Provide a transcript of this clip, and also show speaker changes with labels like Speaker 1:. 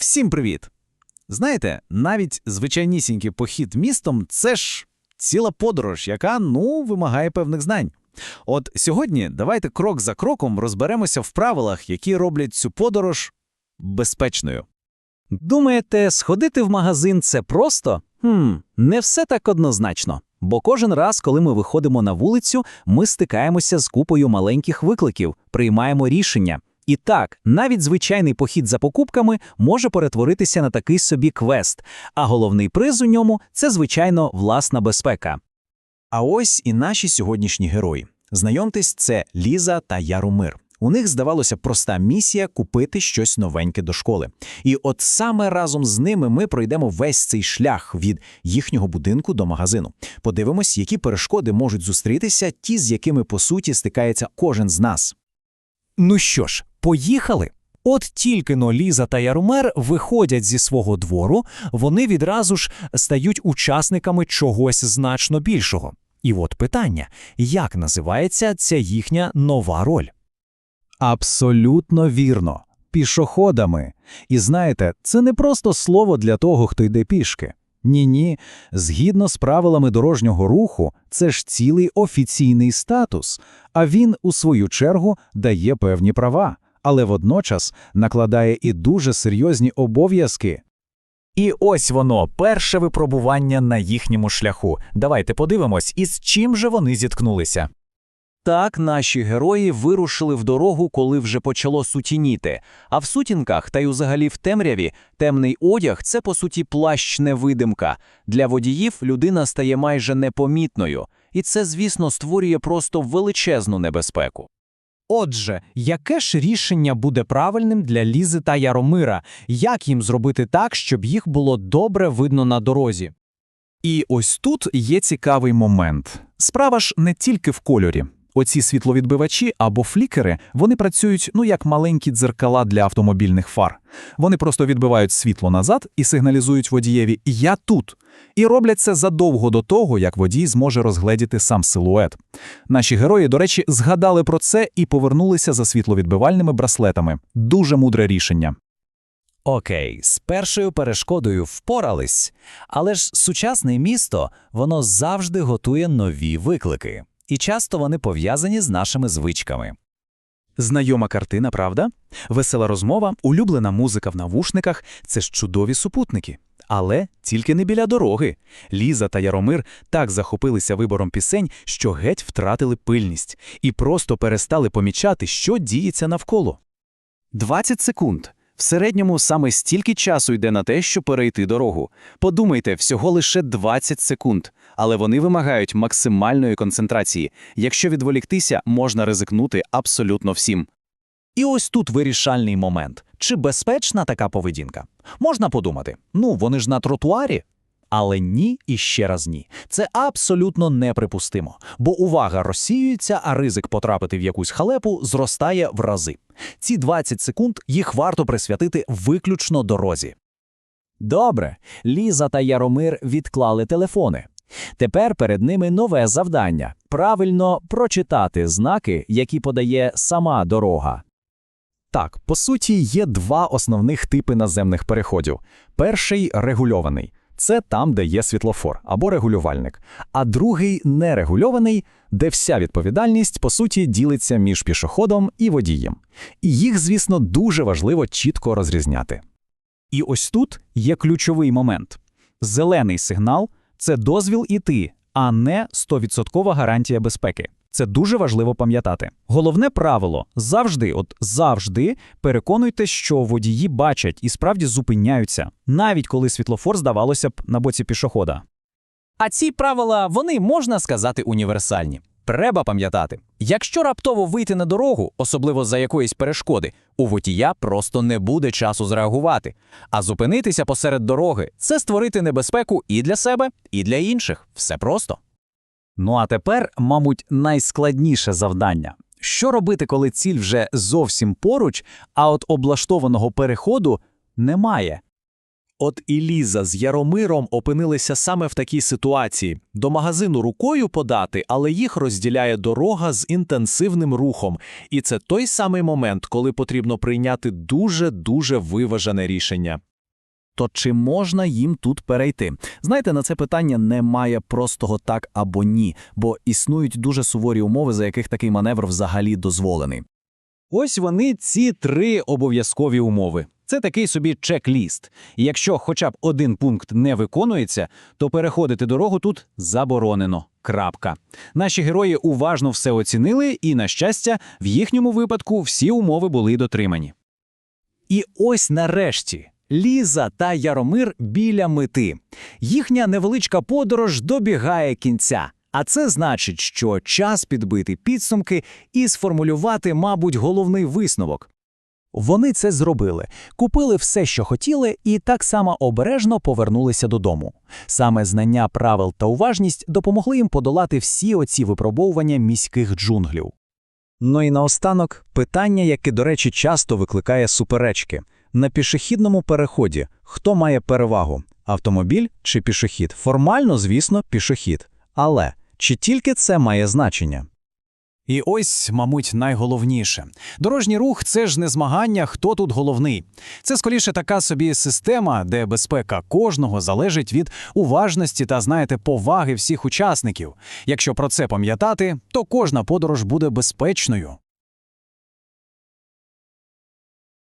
Speaker 1: Всім привіт! Знаєте, навіть звичайнісінький похід містом це ж ціла подорож, яка ну вимагає певних знань. От сьогодні давайте крок за кроком розберемося в правилах, які роблять цю подорож безпечною.
Speaker 2: Думаєте, сходити в магазин це просто? Хм, не все так однозначно. Бо кожен раз, коли ми виходимо на вулицю, ми стикаємося з купою маленьких викликів, приймаємо рішення. І так, навіть звичайний похід за покупками може перетворитися на такий собі квест, а головний приз у ньому це, звичайно, власна безпека.
Speaker 1: А ось і наші сьогоднішні герої. Знайомтесь, це Ліза та Яромир. У них здавалося проста місія купити щось новеньке до школи. І от саме разом з ними ми пройдемо весь цей шлях від їхнього будинку до магазину. Подивимось, які перешкоди можуть зустрітися, ті, з якими по суті стикається кожен з нас.
Speaker 3: Ну що ж, поїхали. От тільки но Ліза та Ярумер виходять зі свого двору, вони відразу ж стають учасниками чогось значно більшого. І от питання: як називається ця їхня нова роль?
Speaker 4: Абсолютно вірно. Пішоходами. І знаєте, це не просто слово для того, хто йде пішки. Ні-ні, згідно з правилами дорожнього руху, це ж цілий офіційний статус, а він, у свою чергу, дає певні права, але водночас накладає і дуже серйозні обов'язки.
Speaker 3: І ось воно, перше випробування на їхньому шляху. Давайте подивимось, із чим же вони зіткнулися.
Speaker 2: Так, наші герої вирушили в дорогу, коли вже почало сутініти. А в сутінках, та й взагалі в темряві, темний одяг це по суті плащ-невидимка. Для водіїв людина стає майже непомітною, і це, звісно, створює просто величезну небезпеку.
Speaker 3: Отже, яке ж рішення буде правильним для Лізи та Яромира? Як їм зробити так, щоб їх було добре видно на дорозі?
Speaker 4: І ось тут є цікавий момент. Справа ж не тільки в кольорі. Оці світловідбивачі або флікери, вони працюють ну як маленькі дзеркала для автомобільних фар. Вони просто відбивають світло назад і сигналізують водієві Я тут. І роблять це задовго до того, як водій зможе розгледіти сам силует. Наші герої, до речі, згадали про це і повернулися за світловідбивальними браслетами. Дуже мудре рішення.
Speaker 2: Окей, з першою перешкодою впорались, але ж сучасне місто воно завжди готує нові виклики, і часто вони пов'язані з нашими звичками.
Speaker 1: Знайома картина, правда? Весела розмова, улюблена музика в навушниках це ж чудові супутники. Але тільки не біля дороги. Ліза та Яромир так захопилися вибором пісень, що геть втратили пильність і просто перестали помічати, що діється навколо. 20 секунд. В середньому саме стільки часу йде на те, щоб перейти дорогу. Подумайте, всього лише 20 секунд, але вони вимагають максимальної концентрації. Якщо відволіктися, можна ризикнути абсолютно всім.
Speaker 2: І ось тут вирішальний момент. Чи безпечна така поведінка? Можна подумати, ну вони ж на тротуарі. Але ні і ще раз ні. Це абсолютно неприпустимо, бо увага розсіюється, а ризик потрапити в якусь халепу зростає в рази. Ці 20 секунд їх варто присвятити виключно дорозі. Добре, Ліза та Яромир відклали телефони. Тепер перед ними нове завдання правильно прочитати знаки, які подає сама дорога.
Speaker 4: Так, по суті, є два основних типи наземних переходів. Перший регульований це там, де є світлофор або регулювальник, а другий нерегульований, де вся відповідальність, по суті, ділиться між пішоходом і водієм. І їх, звісно, дуже важливо чітко розрізняти.
Speaker 3: І ось тут є ключовий момент. Зелений сигнал це дозвіл іти, а не 100% гарантія безпеки. Це дуже важливо пам'ятати. Головне правило завжди, от завжди переконуйте, що водії бачать і справді зупиняються, навіть коли світлофор здавалося б на боці пішохода.
Speaker 2: А ці правила, вони можна сказати універсальні. Треба пам'ятати, якщо раптово вийти на дорогу, особливо за якоїсь перешкоди, у водія просто не буде часу зреагувати. А зупинитися посеред дороги це створити небезпеку і для себе, і для інших. Все просто.
Speaker 3: Ну а тепер, мабуть, найскладніше завдання. Що робити, коли ціль вже зовсім поруч, а от облаштованого переходу немає?
Speaker 5: От і Ліза з Яромиром опинилися саме в такій ситуації. До магазину рукою подати, але їх розділяє дорога з інтенсивним рухом. І це той самий момент, коли потрібно прийняти дуже-дуже виважене рішення.
Speaker 1: То чи можна їм тут перейти? Знаєте, на це питання немає простого так або ні, бо існують дуже суворі умови, за яких такий маневр взагалі дозволений.
Speaker 3: Ось вони ці три обов'язкові умови. Це такий собі чек-ліст. Якщо хоча б один пункт не виконується, то переходити дорогу тут заборонено. Крапка. Наші герої уважно все оцінили, і, на щастя, в їхньому випадку всі умови були дотримані. І ось нарешті Ліза та Яромир біля мети. Їхня невеличка подорож добігає кінця. А це значить, що час підбити підсумки і сформулювати, мабуть, головний висновок. Вони це зробили, купили все, що хотіли, і так само обережно повернулися додому. Саме знання правил та уважність допомогли їм подолати всі оці випробовування міських джунглів.
Speaker 6: Ну і наостанок питання, яке, до речі, часто викликає суперечки. На пішохідному переході хто має перевагу – автомобіль чи пішохід? Формально, звісно, пішохід. Але чи тільки це має значення?
Speaker 3: І ось, мабуть, найголовніше. Дорожній рух це ж не змагання, хто тут головний. Це скоріше така собі система, де безпека кожного залежить від уважності та, знаєте, поваги всіх учасників. Якщо про це пам'ятати, то кожна подорож буде безпечною.